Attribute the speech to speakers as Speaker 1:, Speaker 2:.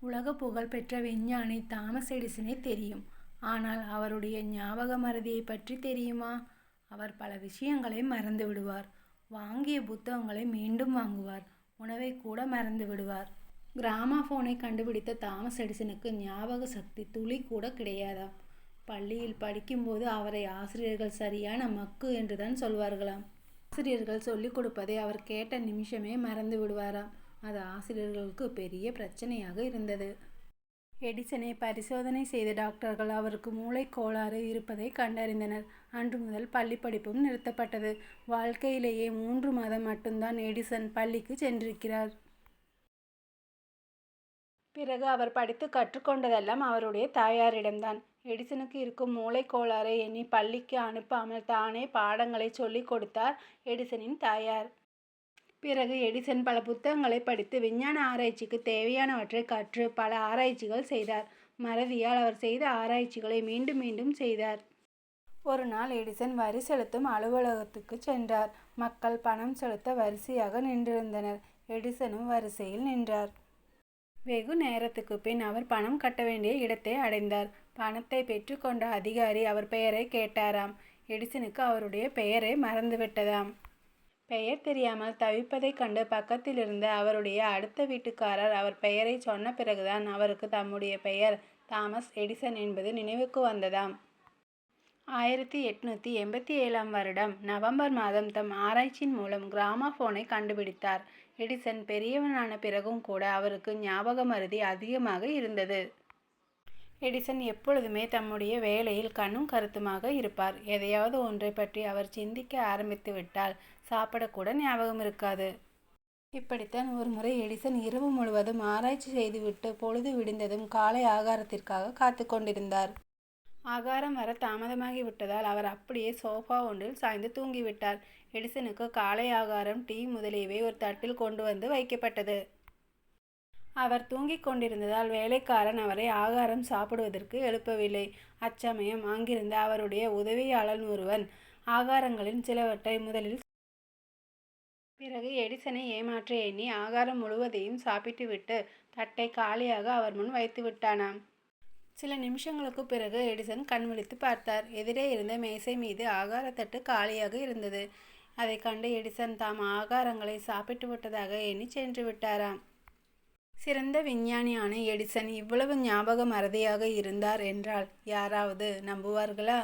Speaker 1: உலக புகழ் பெற்ற விஞ்ஞானி தாமஸ் எடிசனை தெரியும். ஆனால் அவருடைய ஞாபக மறதியை பற்றி தெரியுமா? அவர் பல விஷயங்களை மறந்து விடுவார். வாங்கிய புத்தகங்களை மீண்டும் வாங்குவார். உணவை கூட மறந்து விடுவார். கிராமபோனை கண்டுபிடித்த தாமஸ் எடிசனுக்கு ஞாபக சக்தி துளி கூட கிடையாதாம். பள்ளியில் படிக்கும்போது அவரை ஆசிரியர்கள் சரியான மக்கு என்றுதான் சொல்வார்களாம். ஆசிரியர்கள் சொல்லிக் கொடுப்பதை அவர் கேட்ட நிமிஷமே மறந்து விடுவாராம். அது ஆசிரியர்களுக்கு பெரிய பிரச்சனையாக இருந்தது. எடிசனை பரிசோதனை செய்த டாக்டர்கள் அவருக்கு மூளை கோளாறு இருப்பதை கண்டறிந்தனர். அன்று முதல் பள்ளி படிப்பும் நிறுத்தப்பட்டது. வாழ்க்கையிலேயே மூன்று மாதம் மட்டும்தான் எடிசன் பள்ளிக்கு சென்றிருக்கிறார். பிறகு அவர் படித்து கற்றுக்கொண்டதெல்லாம் அவருடைய தாயாரிடம்தான். எடிசனுக்கு இருக்கும் மூளைக் கோளாறை எண்ணி பள்ளிக்கு அனுப்பாமல் தானே பாடங்களை சொல்லிக் கொடுத்தார் எடிசனின் தாயார். பிறகு எடிசன் பல புத்தகங்களை படித்து விஞ்ஞான ஆராய்ச்சிக்கு தேவையானவற்றை கற்று பல ஆராய்ச்சிகள் செய்தார். மறதியால் அவர் செய்த ஆராய்ச்சிகளை மீண்டும் மீண்டும் செய்தார். ஒரு நாள் எடிசன் வரி செலுத்தும் அலுவலகத்துக்கு சென்றார். மக்கள் பணம் செலுத்த வரிசையாக நின்றிருந்தனர். எடிசனும் வரிசையில் நின்றார். வெகு நேரத்துக்கு பின் அவர் பணம் கட்ட வேண்டிய இடத்தை அடைந்தார். பணத்தை பெற்றுக்கொண்ட அதிகாரி அவர் பெயரை கேட்டாராம். எடிசனுக்கு அவருடைய பெயரை மறந்துவிட்டதாம். பெயர் தெரியாமல் தவிப்பதைக் கண்டு பக்கத்திலிருந்த அவருடைய அடுத்த வீட்டுக்காரர் அவர் பெயரைச் சொன்ன பிறகுதான் அவருக்கு தம்முடைய பெயர் தாமஸ் எடிசன் என்பது நினைவுக்கு வந்ததாம். ஆயிரத்தி எட்நூற்றி எண்பத்தி ஏழாம் வருடம் நவம்பர் மாதம் தம் ஆராய்ச்சியின் மூலம் கிராமபோனை கண்டுபிடித்தார். எடிசன் பெரியவனான பிறகும் கூட அவருக்கு ஞாபக மருதி அதிகமாக இருந்தது. எடிசன் எப்பொழுதுமே தம்முடைய வேலையில் கண்ணும் கருத்துமாக இருப்பார். எதையாவது ஒன்றைப் பற்றி அவர் சிந்திக்க ஆரம்பித்து விட்டால் சாப்பிடக்கூட ஞாபகம் இருக்காது. இப்படித்தான் ஒருமுறை எடிசன் இரவு முழுவதும் ஆராய்ச்சி செய்துவிட்டு பொழுது விடிந்ததும் காலை ஆகாரத்திற்காக காத்து கொண்டிருந்தார். ஆகாரம் வர தாமதமாகி விட்டதால் அவர் அப்படியே சோஃபா ஒன்றில் சாய்ந்து தூங்கிவிட்டார். எடிசனுக்கு காலை ஆகாரம் டீ முதலியவை ஒரு தட்டில் கொண்டு வந்து வைக்கப்பட்டது. அவர் தூங்கிக் கொண்டிருந்ததால் வேலைக்காரன் அவரை ஆகாரம் சாப்பிடுவதற்கு எழுப்பவில்லை. அச்சமயம் அங்கிருந்த அவருடைய உதவியாளன் ஒருவன் ஆகாரங்களில் சிலவற்றை முதலில் பிறகு எடிசனை ஏமாற்ற எண்ணி ஆகாரம் முழுவதையும் சாப்பிட்டுவிட்டு தட்டை காலியாக அவர் முன் வைத்துவிட்டானாம். சில நிமிஷங்களுக்குப் பிறகு எடிசன் கண் விழித்து பார்த்தார். எதிரே இருந்த மேசை மீது ஆகாரத்தட்டு காலியாக இருந்தது. அதைக் கண்டு எடிசன் தாம் ஆகாரங்களை சாப்பிட்டு விட்டதாக எண்ணிச் சென்றுவிட்டாராம். சிறந்த விஞ்ஞானியான எடிசன் இவ்வளவு ஞாபக மறதியாக இருந்தார் என்றால் யாராவது நம்புவார்களா?